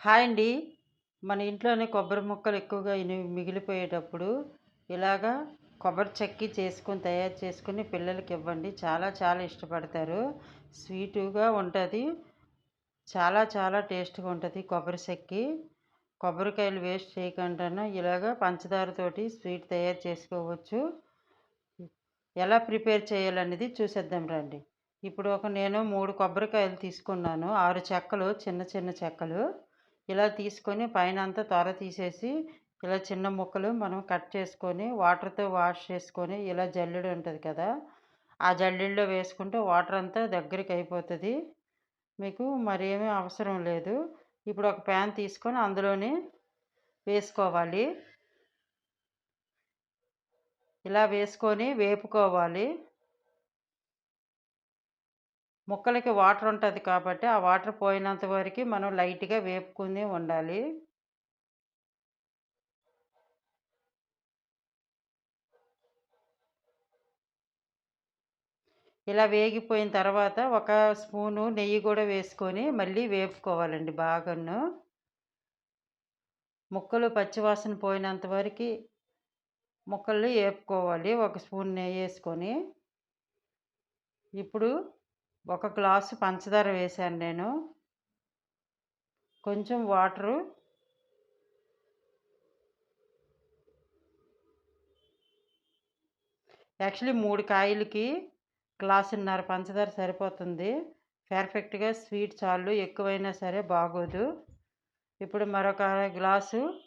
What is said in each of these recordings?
Hi అండి. మన ఇంట్లోనే కొబ్బరి ముక్కలు ఎక్కువగా మిగిలిపోయేటప్పుడు ఇలాగా కొబ్బరి చెక్కి చేసుకొని తయారు చేసుకుని పిల్లలకి ఇవ్వండి. చాలా చాలా ఇష్టపడతారు. స్వీటుగా ఉంటుంది. చాలా చాలా టేస్ట్గా ఉంటుంది కొబ్బరి చెక్కి. కొబ్బరికాయలు వేస్ట్ చేయకుండా ఇలాగ పంచదారతోటి స్వీట్ తయారు చేసుకోవచ్చు. ఎలా ప్రిపేర్ చేయాలనేది చూసేద్దాం రండి. ఇప్పుడు ఒక నేను మూడు కొబ్బరికాయలు తీసుకున్నాను. ఆరు చెక్కలు చిన్న చిన్న చెక్కలు. ఇలా తీసుకొని పైన అంతా త్వర తీసేసి ఇలా చిన్న ముక్కలు మనం కట్ చేసుకొని వాటర్తో వాష్ చేసుకొని ఇలా జల్లెడు ఉంటుంది కదా ఆ జల్లెడలో వేసుకుంటే వాటర్ అంతా దగ్గరికి అయిపోతుంది. మీకు మరేమీ అవసరం లేదు. ఇప్పుడు ఒక ప్యాన్ తీసుకొని అందులోనే వేసుకోవాలి. ఇలా వేసుకొని వేపుకోవాలి. ముక్కలకి వాటర్ ఉంటుంది కాబట్టి ఆ వాటర్ పోయినంత వరకు మనం లైట్గా వేపుకుని ఉండాలి. ఇలా వేగిపోయిన తర్వాత ఒక స్పూను నెయ్యి కూడా వేసుకొని మళ్ళీ వేపుకోవాలండి బాగాను. ముక్కలు పచ్చివాసన పోయినంత వరకు ముక్కలు వేపుకోవాలి. ఒక స్పూన్ నెయ్యి వేసుకొని. ఇప్పుడు ఒక గ్లాసు పంచదార వేసాను నేను. కొంచెం వాటరు. యాక్చువల్లీ మూడు కాయలకి గ్లాసున్నర పంచదార సరిపోతుంది. పర్ఫెక్ట్గా స్వీట్ చాలు ఎక్కువైనా సరే బాగోదు. ఇప్పుడు మరొక గ్లాసు.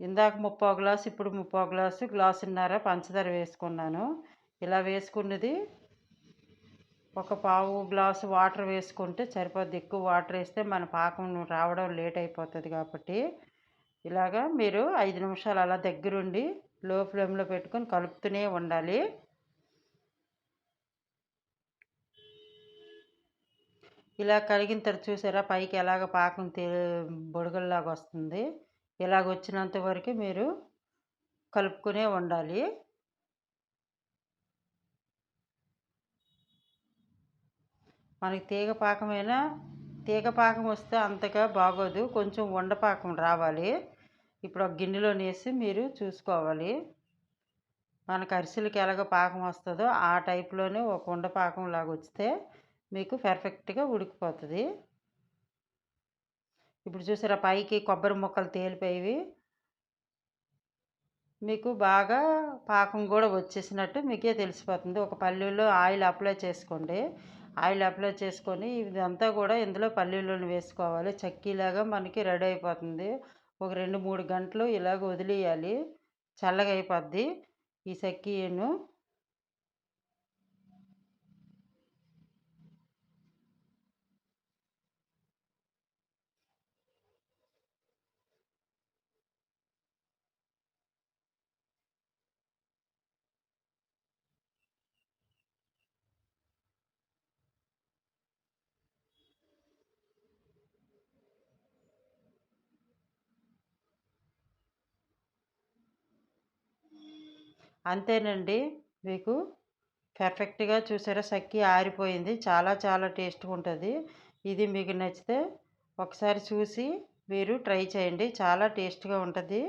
ఇందాక ముప్పో గ్లాసు ఇప్పుడు ముప్పో గ్లాసు గ్లాసున్నర పంచదార వేసుకున్నాను. ఇలా వేసుకున్నది ఒక పావు గ్లాసు వాటర్ వేసుకుంటే సరిపోద్ది. ఎక్కువ వాటర్ వేస్తే మన పాకం రావడం లేట్ అయిపోతుంది కాబట్టి ఇలాగా మీరు ఐదు నిమిషాలు అలా దగ్గరుండి లో ఫ్లేమ్లో పెట్టుకొని కలుపుతూనే ఉండాలి. ఇలా కడిగిన తర్వాత చూసారా పైకి ఎలాగ పాకం తే బొడుగుల్లాగా వస్తుంది ఇలాగ వచ్చినంత వరకు మీరు కలుపుకునే ఉండాలి. మనకి తీగ పాకమైనా తీగ పాకం వస్తే అంతగా బాగోదు. కొంచెం ఉండపాకం రావాలి. ఇప్పుడు ఒక గిన్నెలో వేసి మీరు చూసుకోవాలి. మనకు అరిసెలకి ఎలాగ పాకం వస్తుందో ఆ టైప్లోనే ఒక ఉండపాకం లాగా వస్తే మీకు పర్ఫెక్ట్గా ఉడికిపోతుంది. ఇప్పుడు చూసారా పైకి కొబ్బరి ముక్కలు తేలిపోయి మీకు బాగా పాకం కూడా వచ్చేసినట్టు మీకే తెలిసిపోతుంది. ఒక పల్లెల్లో ఆయిల్ అప్లై చేసుకోండి. ఆయిల్ అప్లై చేసుకొని ఇదంతా కూడా ఇందులో పల్లీలను వేసుకోవాలి. చక్కీలాగా మనకి రెడీ అయిపోతుంది. ఒక రెండు మూడు గంటలు ఇలాగ వదిలేయాలి. చల్లగా అయిపోద్ది ఈ చక్కీను. అంతేనండి. మీకు పర్ఫెక్ట్గా చూసారా? సక్కి ఆరిపోయింది. చాలా చాలా టేస్ట్గా ఉంటుంది ఇది మీకు నచ్చితే ఒకసారి చూసి మీరు ట్రై చేయండి. చాలా టేస్ట్గా ఉంటుంది.